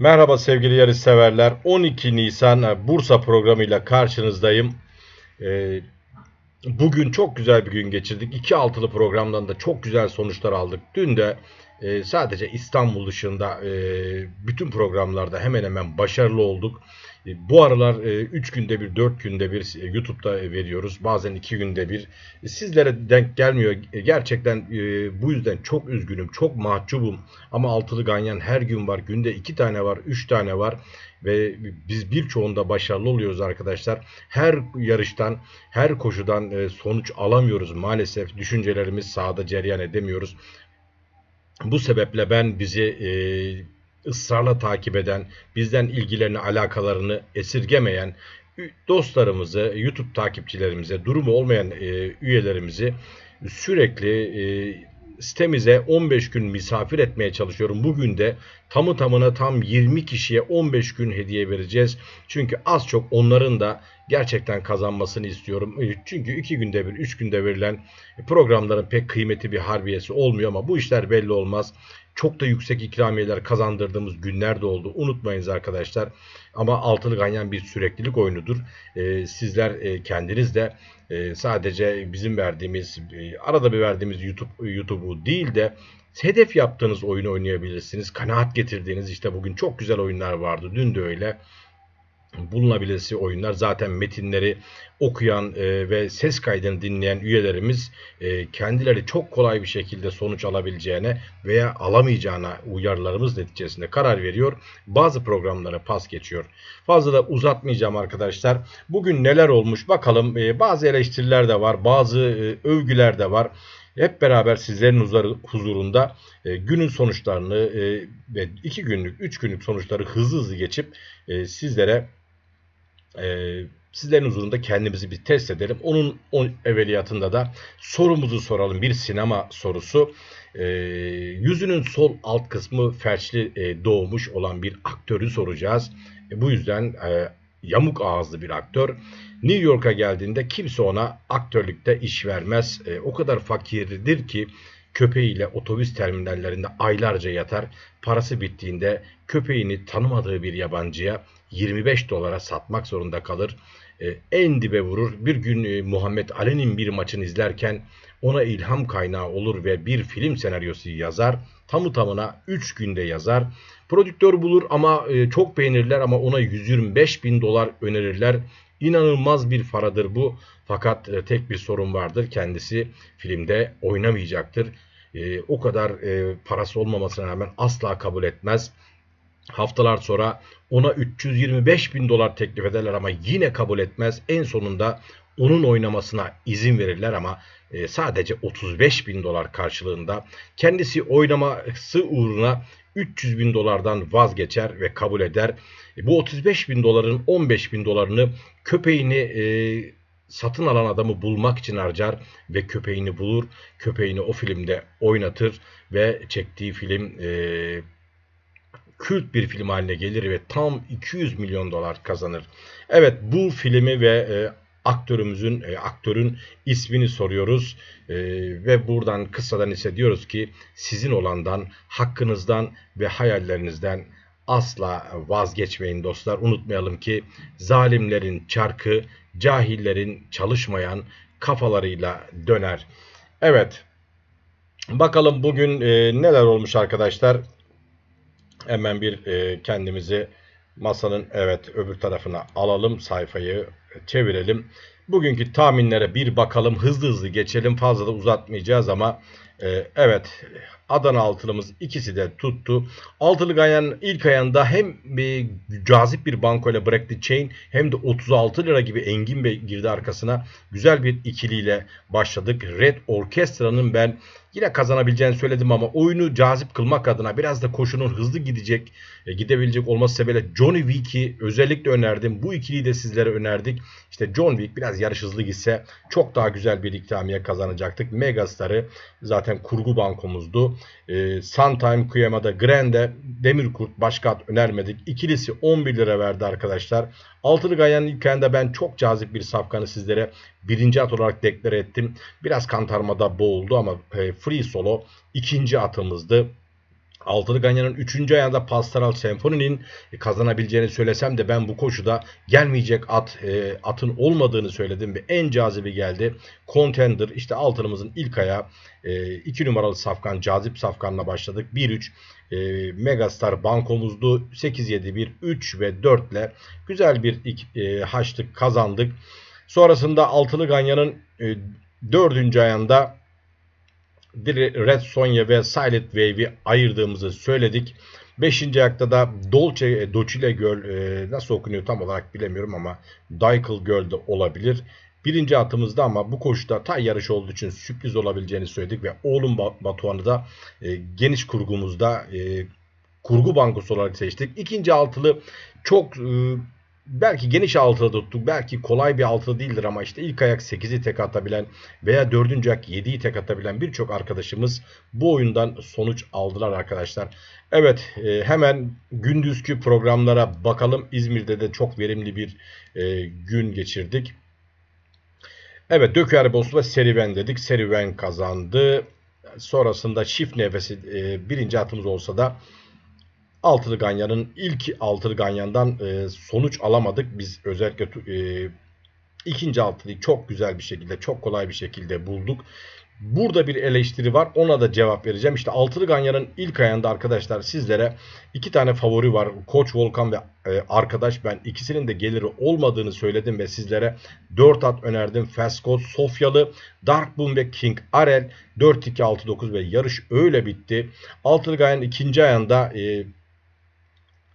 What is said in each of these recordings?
Merhaba sevgili yarış severler. 12 Nisan e, Bursa programıyla karşınızdayım. Ee, Bugün çok güzel bir gün geçirdik. İki altılı programdan da çok güzel sonuçlar aldık. Dün de e, sadece İstanbul dışında e, bütün programlarda hemen hemen başarılı olduk. E, bu aralar 3 günde bir, 4 günde bir e, YouTube'da veriyoruz. Bazen 2 günde bir. E, sizlere denk gelmiyor. E, gerçekten e, bu yüzden çok üzgünüm, çok mahcubum. Ama altılı ganyan her gün var. Günde 2 tane var, 3 tane var ve biz birçoğunda başarılı oluyoruz arkadaşlar. Her yarıştan, her koşudan e, sonuç alamıyoruz maalesef. Düşüncelerimiz sahada cereyan edemiyoruz. Bu sebeple ben bizi e, ısrarla takip eden, bizden ilgilerini, alakalarını esirgemeyen dostlarımızı, YouTube takipçilerimize, durumu olmayan e, üyelerimizi sürekli e, sitemize 15 gün misafir etmeye çalışıyorum. Bugün de tamı tamına tam 20 kişiye 15 gün hediye vereceğiz. Çünkü az çok onların da gerçekten kazanmasını istiyorum. Çünkü 2 günde bir, 3 günde verilen programların pek kıymeti bir harbiyesi olmuyor ama bu işler belli olmaz. Çok da yüksek ikramiyeler kazandırdığımız günler de oldu. Unutmayınız arkadaşlar. Ama altılı ganyan bir süreklilik oyunudur. Ee, sizler e, kendiniz de e, sadece bizim verdiğimiz, e, arada bir verdiğimiz YouTube YouTube'u değil de hedef yaptığınız oyunu oynayabilirsiniz. Kanaat getirdiğiniz işte bugün çok güzel oyunlar vardı. Dün de öyle bulunabilirsi oyunlar. Zaten metinleri okuyan e, ve ses kaydını dinleyen üyelerimiz e, kendileri çok kolay bir şekilde sonuç alabileceğine veya alamayacağına uyarılarımız neticesinde karar veriyor. Bazı programlara pas geçiyor. Fazla da uzatmayacağım arkadaşlar. Bugün neler olmuş bakalım. E, bazı eleştiriler de var, bazı övgüler de var hep beraber sizlerin huzurunda e, günün sonuçlarını e, ve iki günlük, üç günlük sonuçları hızlı hızlı geçip e, sizlere e, sizlerin huzurunda kendimizi bir test edelim. Onun o evveliyatında da sorumuzu soralım. Bir sinema sorusu. E, yüzünün sol alt kısmı felçli e, doğmuş olan bir aktörü soracağız. E, bu yüzden e, yamuk ağızlı bir aktör. New York'a geldiğinde kimse ona aktörlükte iş vermez. E, o kadar fakirdir ki köpeğiyle otobüs terminallerinde aylarca yatar. Parası bittiğinde köpeğini tanımadığı bir yabancıya 25 dolara satmak zorunda kalır. E, en dibe vurur. Bir gün e, Muhammed Ali'nin bir maçını izlerken ona ilham kaynağı olur ve bir film senaryosu yazar. Tamı tamına 3 günde yazar. Prodüktör bulur ama e, çok beğenirler ama ona 125 bin dolar önerirler. İnanılmaz bir paradır bu. Fakat tek bir sorun vardır. Kendisi filmde oynamayacaktır. O kadar parası olmamasına rağmen asla kabul etmez. Haftalar sonra ona 325 bin dolar teklif ederler ama yine kabul etmez. En sonunda onun oynamasına izin verirler ama e, sadece 35 bin dolar karşılığında kendisi oynaması uğruna 300 bin dolardan vazgeçer ve kabul eder. E, bu 35 bin doların 15 bin dolarını köpeğini e, satın alan adamı bulmak için harcar ve köpeğini bulur. Köpeğini o filmde oynatır ve çektiği film e, kült bir film haline gelir ve tam 200 milyon dolar kazanır. Evet bu filmi ve e, aktörümüzün e, aktörün ismini soruyoruz e, ve buradan kısadan ise diyoruz ki sizin olandan hakkınızdan ve hayallerinizden asla vazgeçmeyin dostlar. Unutmayalım ki zalimlerin çarkı cahillerin çalışmayan kafalarıyla döner. Evet. Bakalım bugün e, neler olmuş arkadaşlar. Hemen bir e, kendimizi masanın evet öbür tarafına alalım sayfayı çevirelim. Bugünkü tahminlere bir bakalım hızlı hızlı geçelim fazla da uzatmayacağız ama e, evet Adana altılımız ikisi de tuttu. Altılı Ganyan ilk ayında hem bir cazip bir bankoyla bıraktı Chain hem de 36 lira gibi Engin Bey girdi arkasına. Güzel bir ikiliyle başladık. Red Orkestra'nın ben yine kazanabileceğini söyledim ama oyunu cazip kılmak adına biraz da koşunun hızlı gidecek, e, gidebilecek olması sebebiyle Johnny Wick'i özellikle önerdim. Bu ikiliyi de sizlere önerdik. İşte John Wick biraz yarış hızlı gitse çok daha güzel bir ikramiye kazanacaktık. Megastar'ı zaten kurgu bankomuzdu. E, Suntime Kuyama'da Grande Demirkurt başka at önermedik. İkilisi 11 lira verdi arkadaşlar. Altılı Gayan'ın ilk ayında ben çok cazip bir safkanı sizlere birinci at olarak deklare ettim. Biraz kantarmada boğuldu ama e, free solo ikinci atımızdı. Altılı Ganyan'ın 3. ayağında Pastoral Senfoni'nin kazanabileceğini söylesem de ben bu koşuda gelmeyecek at e, atın olmadığını söyledim ve en cazibi geldi. Contender işte altınımızın ilk ayağı 2 e, numaralı safkan cazip safkanla başladık. 1-3 e, Megastar bankomuzdu. 8-7-1 3 ve 4 ile güzel bir e, haçlık kazandık. Sonrasında Altılı Ganyan'ın e, 4. ayağında Red Sonya ve Silent Wave'i ayırdığımızı söyledik. Beşinci ayakta da Dolce e, Docile Göl e, nasıl okunuyor tam olarak bilemiyorum ama Daikel Göl'de olabilir. Birinci atımızda ama bu koşuda tay yarış olduğu için sürpriz olabileceğini söyledik ve oğlum Batuhan'ı da e, geniş kurgumuzda e, kurgu bankosu olarak seçtik. İkinci altılı çok e, belki geniş altıda tuttuk. Belki kolay bir altıda değildir ama işte ilk ayak 8'i tek atabilen veya dördüncü ayak 7'yi tek atabilen birçok arkadaşımız bu oyundan sonuç aldılar arkadaşlar. Evet e, hemen gündüzkü programlara bakalım. İzmir'de de çok verimli bir e, gün geçirdik. Evet Döker ve Seriven dedik. Seriven kazandı. Sonrasında çift nefesi e, birinci atımız olsa da Altılı Ganyan'ın ilk Altılı Ganyan'dan e, sonuç alamadık. Biz özellikle e, ikinci altılıyı çok güzel bir şekilde, çok kolay bir şekilde bulduk. Burada bir eleştiri var. Ona da cevap vereceğim. İşte Altılı Ganyan'ın ilk ayında arkadaşlar sizlere iki tane favori var. Koç Volkan ve e, arkadaş ben ikisinin de geliri olmadığını söyledim ve sizlere 4 at önerdim. Fast Sofyalı, Dark Boom ve King Arel 4-2-6-9 ve yarış öyle bitti. Altılı Ganyan'ın ikinci ayında e,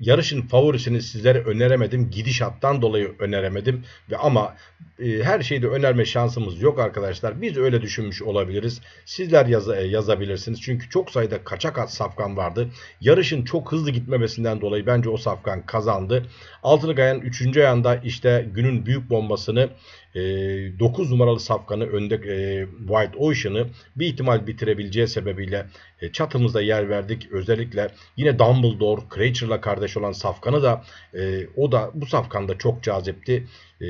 yarışın favorisini sizlere öneremedim. Gidişattan dolayı öneremedim. ve Ama e, her şeyde önerme şansımız yok arkadaşlar. Biz öyle düşünmüş olabiliriz. Sizler yaz, e, yazabilirsiniz. Çünkü çok sayıda kaçak at safkan vardı. Yarışın çok hızlı gitmemesinden dolayı bence o safkan kazandı. Altılı Gayan 3. ayında işte günün büyük bombasını e, 9 numaralı safkanı önde e, White Ocean'ı bir ihtimal bitirebileceği sebebiyle e, çatımızda yer verdik. Özellikle yine Dumbledore, Creature'la kardeş olan safkanı da e, o da bu safkanda çok cazipti. E,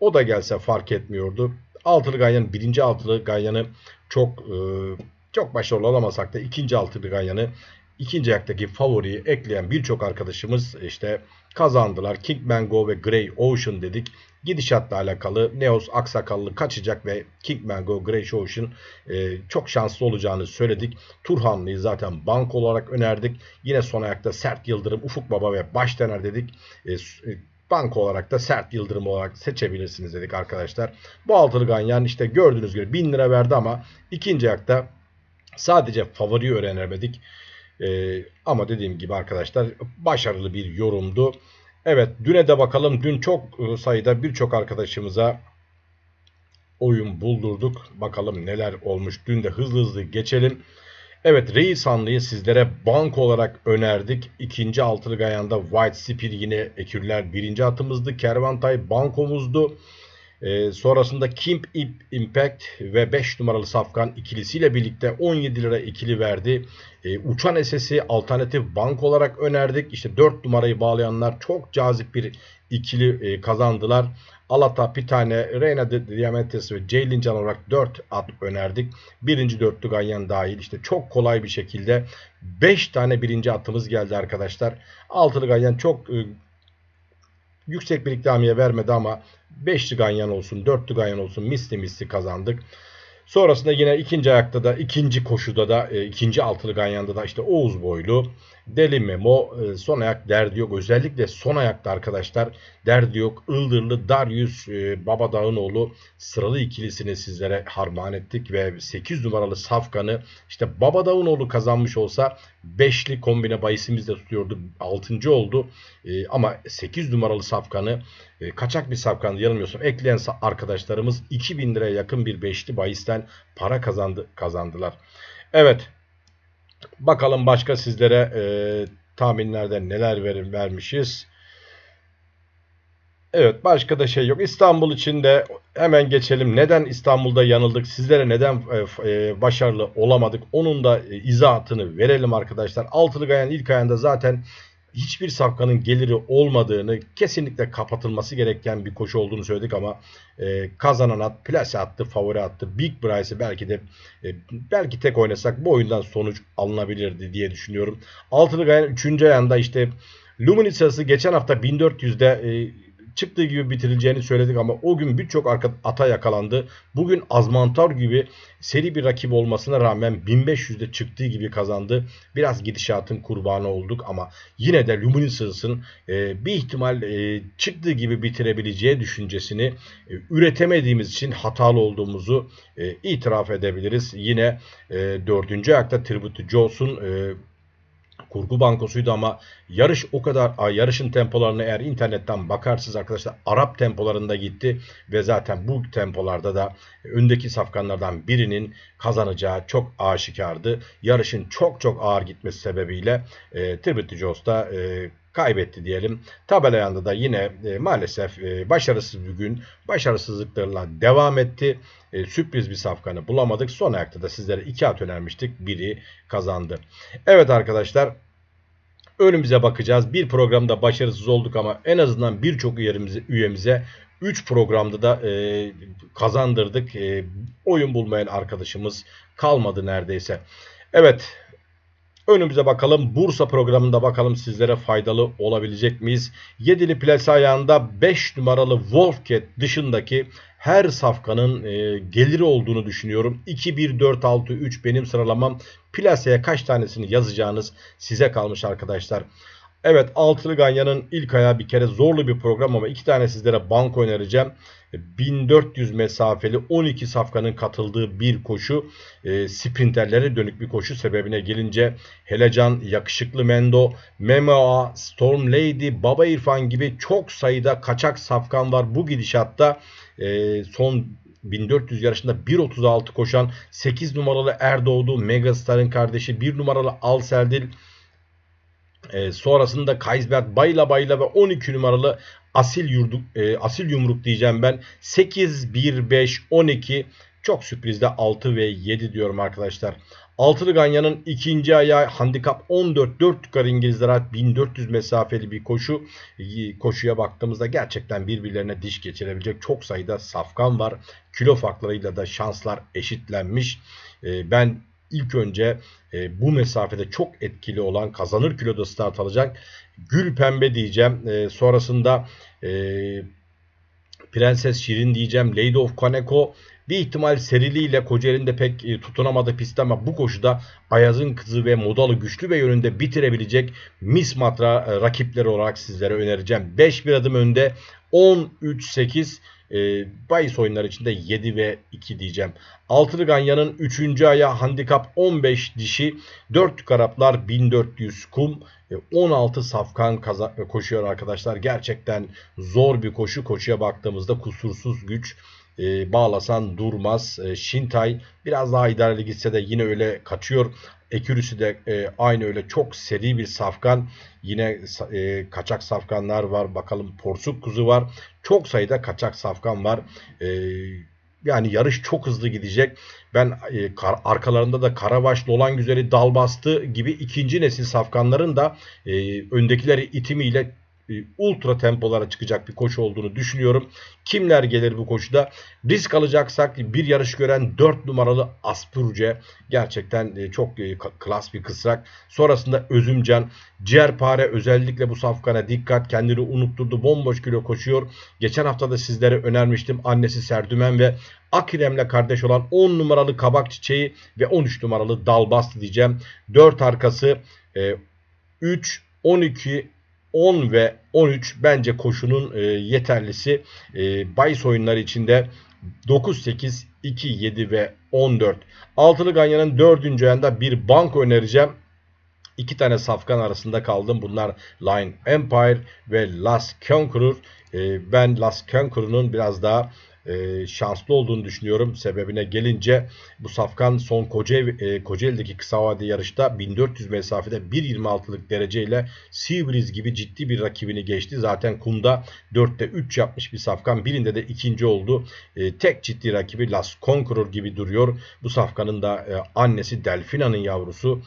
o da gelse fark etmiyordu. Altılı Ganyan birinci altılı Ganyan'ı çok e, çok başarılı olamasak da ikinci altılı Ganyan'ı ikinci ayaktaki favoriyi ekleyen birçok arkadaşımız işte kazandılar. King Mango ve Grey Ocean dedik. Gidişatla alakalı Neos aksakallı kaçacak ve King Mango Grey Ocean e, çok şanslı olacağını söyledik. Turhanlı'yı zaten bank olarak önerdik. Yine son ayakta Sert Yıldırım, Ufuk Baba ve Baştener dedik. E, e bank olarak da sert yıldırım olarak seçebilirsiniz dedik arkadaşlar. Bu altılı ganyan işte gördüğünüz gibi 1000 lira verdi ama ikinci ayakta sadece favori öğrenemedik. Ee, ama dediğim gibi arkadaşlar başarılı bir yorumdu. Evet düne de bakalım. Dün çok e, sayıda birçok arkadaşımıza oyun buldurduk. Bakalım neler olmuş. Dün de hızlı hızlı geçelim. Evet Reis Hanlı'yı sizlere bank olarak önerdik. İkinci altılı gayanda White Spear yine ekürler birinci atımızdı. Kervantay bankomuzdu. Ee, sonrasında Kimp Impact ve 5 numaralı Safkan ikilisiyle birlikte 17 lira ikili verdi. Ee, uçan SS'i alternatif bank olarak önerdik. İşte 4 numarayı bağlayanlar çok cazip bir ikili e, kazandılar. Alata bir tane Reyna Diamantes ve Jalen Can olarak 4 at önerdik. Birinci dörtlü Ganyan dahil işte çok kolay bir şekilde 5 tane birinci atımız geldi arkadaşlar. Altılı Ganyan çok e, yüksek bir ikramiye vermedi ama 5'li Ganyan olsun 4'lü Ganyan olsun misli misli kazandık. Sonrasında yine ikinci ayakta da ikinci koşuda da e, ikinci altılı ganyanda da işte Oğuz boylu Deli Memo e, son ayak derdi yok. Özellikle son ayakta arkadaşlar derdi yok. Ildırlı Darius e, Babadağınoğlu sıralı ikilisini sizlere harman ettik ve 8 numaralı Safkan'ı işte Babadağınoğlu kazanmış olsa 5'li kombine bayisimiz de tutuyordu. 6. oldu. Ama 8 numaralı Safkan'ı kaçak bir Safkan yanılmıyorsam ekleyen arkadaşlarımız 2000 liraya yakın bir 5'li bayisten para kazandı kazandılar. Evet Bakalım başka sizlere e, tahminlerde neler verim vermişiz. Evet başka da şey yok. İstanbul için de hemen geçelim. Neden İstanbul'da yanıldık? Sizlere neden e, e, başarılı olamadık? Onun da e, izahatını verelim arkadaşlar. Altılı Gayan ilk ayında zaten hiçbir safkanın geliri olmadığını kesinlikle kapatılması gereken bir koşu olduğunu söyledik ama e, kazanan at, plase attı, favori attı. Big Price'ı belki de e, belki tek oynasak bu oyundan sonuç alınabilirdi diye düşünüyorum. Altılı Gayan 3. ayağında işte Luminisa'sı geçen hafta 1400'de e, çıktığı gibi bitirileceğini söyledik ama o gün birçok ata yakalandı. Bugün Azmantar gibi seri bir rakip olmasına rağmen 1500'de çıktığı gibi kazandı. Biraz gidişatın kurbanı olduk ama yine de Luminisa'sın e, bir ihtimal e, çıktığı gibi bitirebileceği düşüncesini e, üretemediğimiz için hatalı olduğumuzu e, itiraf edebiliriz. Yine e, dördüncü ayakta Tribute Joe'sun e, kurgu bankosuydu ama yarış o kadar yarışın tempolarını eğer internetten bakarsınız arkadaşlar Arap tempolarında gitti ve zaten bu tempolarda da öndeki safkanlardan birinin kazanacağı çok aşikardı. Yarışın çok çok ağır gitmesi sebebiyle e, Tribute Joes'ta e, kaybetti diyelim. Tabela yanında da yine e, maalesef e, başarısız bir gün başarısızlıklarla devam etti. E, sürpriz bir safkanı bulamadık. Son ayakta da sizlere iki at önermiştik. Biri kazandı. Evet arkadaşlar önümüze bakacağız. Bir programda başarısız olduk ama en azından birçok üyemize, üyemize 3 programda da e, kazandırdık. E, oyun bulmayan arkadaşımız kalmadı neredeyse. Evet Önümüze bakalım. Bursa programında bakalım sizlere faydalı olabilecek miyiz? Yedili plase ayağında 5 numaralı Wolfcat dışındaki her safkanın e, geliri olduğunu düşünüyorum. 2, 1, 4, 6, 3 benim sıralamam. Plaseye kaç tanesini yazacağınız size kalmış arkadaşlar. Evet altılı ganyanın ilk ayağı bir kere zorlu bir program ama iki tane sizlere banko önereceğim. 1400 mesafeli 12 safkanın katıldığı bir koşu. E, sprinterlere dönük bir koşu sebebine gelince Helecan, Yakışıklı Mendo, Memoa, Storm Lady, Baba İrfan gibi çok sayıda kaçak safkan var. Bu gidişatta e, son 1400 yarışında 1.36 koşan 8 numaralı Erdoğdu, Megastar'ın kardeşi 1 numaralı Alseldil e, sonrasında Kaysbert bayla bayla ve 12 numaralı asil yurduk e, asil yumruk diyeceğim ben. 8 1 5 12 çok sürprizde 6 ve 7 diyorum arkadaşlar. Altılı Ganyan'ın ikinci ayağı handikap 14 4 yukarı İngilizlere 1400 mesafeli bir koşu. Koşuya baktığımızda gerçekten birbirlerine diş geçirebilecek çok sayıda safkan var. Kilo farklarıyla da şanslar eşitlenmiş. E, ben ilk önce e, bu mesafede çok etkili olan kazanır kiloda start alacak. Gül Pembe diyeceğim. E, sonrasında e, Prenses Şirin diyeceğim. Lady of Kaneko bir ihtimal seriliyle Kocaeli'nde pek e, tutunamadı pist ama bu koşuda Ayaz'ın kızı ve modalı güçlü ve yönünde bitirebilecek Miss Matra e, rakipleri olarak sizlere önereceğim. 5 bir adım önde 13-8 e, bahis oyunları içinde 7 ve 2 diyeceğim. Altılı Ganya'nın 3. aya handikap 15 dişi 4 karaplar 1400 kum 16 safkan koşuyor arkadaşlar. Gerçekten zor bir koşu. Koşuya baktığımızda kusursuz güç e, bağlasan durmaz. E, Şintay biraz daha idareli gitse de yine öyle kaçıyor. Ekürüsü de e, aynı öyle çok seri bir safkan. Yine e, kaçak safkanlar var. Bakalım porsuk kuzu var. Çok sayıda kaçak safkan var. E, yani yarış çok hızlı gidecek. Ben e, kar, arkalarında da Karabaş, Dolan Güzeli, Dalbastı gibi ikinci nesil safkanların da e, öndekileri itimiyle ultra tempolara çıkacak bir koşu olduğunu düşünüyorum. Kimler gelir bu koşuda? Risk alacaksak bir yarış gören 4 numaralı Aspurce gerçekten e, çok e, klas bir kısrak. Sonrasında Özümcan, Ciğerpare özellikle bu safkana dikkat kendini unutturdu. Bomboş kilo koşuyor. Geçen hafta da sizlere önermiştim. Annesi Serdümen ve Akirem'le kardeş olan 10 numaralı Kabak Çiçeği ve 13 numaralı Dalbastı diyeceğim. 4 arkası 3, 12, 10 ve 13 bence koşunun e, yeterlisi. E, bahis oyunları içinde 9, 8, 2, 7 ve 14. Altılı Ganyan'ın 4. ayında bir bank önereceğim. İki tane safkan arasında kaldım. Bunlar Line Empire ve Last Conqueror. E, ben Last Conqueror'un biraz daha e, şanslı olduğunu düşünüyorum. Sebebine gelince bu Safkan son Kocaeli, e, Kocaeli'deki kısa vade yarışta 1400 mesafede 1.26'lık dereceyle Seabreeze gibi ciddi bir rakibini geçti. Zaten kumda 4'te 3 yapmış bir Safkan. Birinde de ikinci oldu. E, tek ciddi rakibi Las Conqueror gibi duruyor. Bu Safkan'ın da annesi Delfina'nın yavrusu.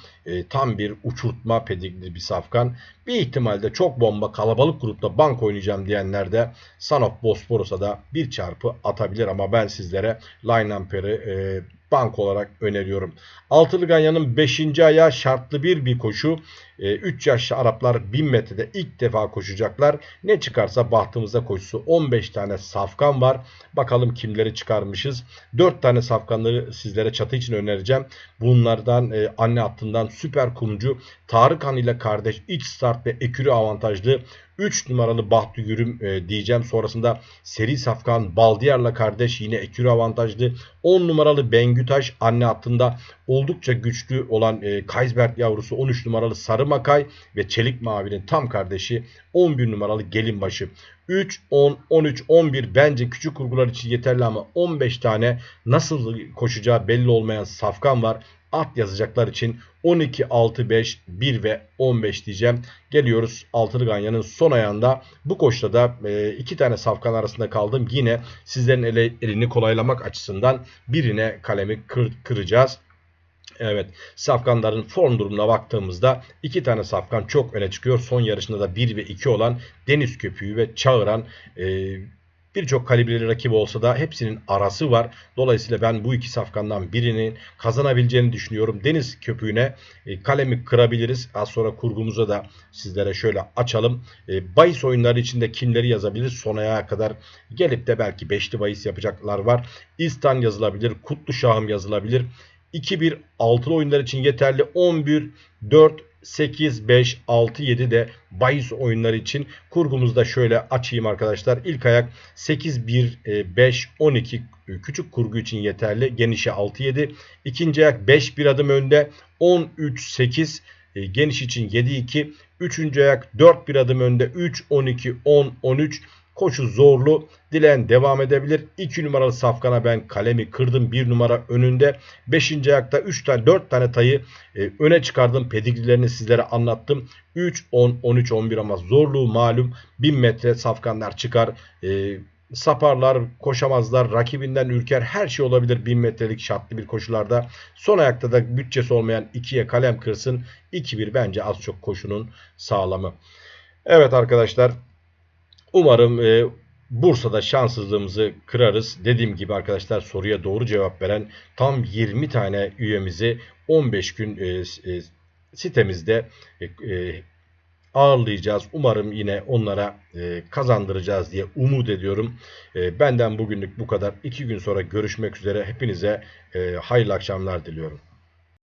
Tam bir uçurtma pedigli bir Safkan. Bir ihtimalde çok bomba kalabalık grupta bank oynayacağım diyenler de Son of Bosporus'a da bir çarpı atabilir ama ben sizlere Line Ampere'i e, bank olarak öneriyorum. Altılı Ganyan'ın 5. ayağı şartlı bir bir koşu. 3 e, yaşlı Araplar 1000 metrede ilk defa koşacaklar. Ne çıkarsa bahtımıza koşusu 15 tane safkan var. Bakalım kimleri çıkarmışız. 4 tane safkanları sizlere çatı için önereceğim. Bunlardan e, anne hattından süper kumcu Tarık Han ile kardeş iç start ve ekürü avantajlı 3 numaralı Bahtı Yürüm e, diyeceğim. Sonrasında Seri Safkan Baldiyar'la kardeş yine ekürü avantajlı. 10 numaralı Bengütaş anne hattında oldukça güçlü olan e, Kaysberg yavrusu 13 numaralı Sarı Makay ve Çelik Mavi'nin tam kardeşi 11 numaralı Gelinbaşı. 3, 10, 13, 11 bence küçük kurgular için yeterli ama 15 tane nasıl koşacağı belli olmayan safkan var at yazacaklar için 12, 6, 5, 1 ve 15 diyeceğim. Geliyoruz Altılı Ganyan'ın son ayağında. Bu koşta da e, iki tane safkan arasında kaldım. Yine sizlerin ele, elini kolaylamak açısından birine kalemi kır, kıracağız. Evet safkanların form durumuna baktığımızda iki tane safkan çok öne çıkıyor. Son yarışında da 1 ve 2 olan Deniz Köpüğü ve Çağıran e, Birçok kalibreli rakip olsa da hepsinin arası var. Dolayısıyla ben bu iki safkandan birinin kazanabileceğini düşünüyorum. Deniz köpüğüne e, kalemi kırabiliriz. Az sonra kurgumuza da sizlere şöyle açalım. E, bahis oyunları içinde kimleri yazabiliriz? Son ayağa kadar gelip de belki beşli bahis yapacaklar var. İstan yazılabilir. Kutlu Şahım yazılabilir. 2-1 altılı oyunlar için yeterli. 11, 4, 8, 5, 6, 7 de bahis oyunları için kurgumuzda şöyle açayım arkadaşlar. İlk ayak 8, 1, 5, 12 küçük kurgu için yeterli. Genişe 6, 7. İkinci ayak 5 bir adım önde 13, 8 e, geniş için 7, 2. Üçüncü ayak 4 bir adım önde 3, 12, 10, 13 Koşu zorlu. Dilen devam edebilir. 2 numaralı safkana ben kalemi kırdım. 1 numara önünde. 5. ayakta 3 tane 4 tane tayı e, öne çıkardım. Pedigrilerini sizlere anlattım. 3, 10, 13, 11 ama zorluğu malum. 1000 metre safkanlar çıkar. E, saparlar, koşamazlar, rakibinden ürker her şey olabilir 1000 metrelik şartlı bir koşularda. Son ayakta da bütçesi olmayan 2'ye kalem kırsın. 2-1 bence az çok koşunun sağlamı. Evet arkadaşlar Umarım e, Bursa'da şanssızlığımızı kırarız. Dediğim gibi arkadaşlar soruya doğru cevap veren tam 20 tane üyemizi 15 gün e, e, sitemizde e, e, ağırlayacağız. Umarım yine onlara e, kazandıracağız diye umut ediyorum. E, benden bugünlük bu kadar. 2 gün sonra görüşmek üzere. Hepinize e, hayırlı akşamlar diliyorum.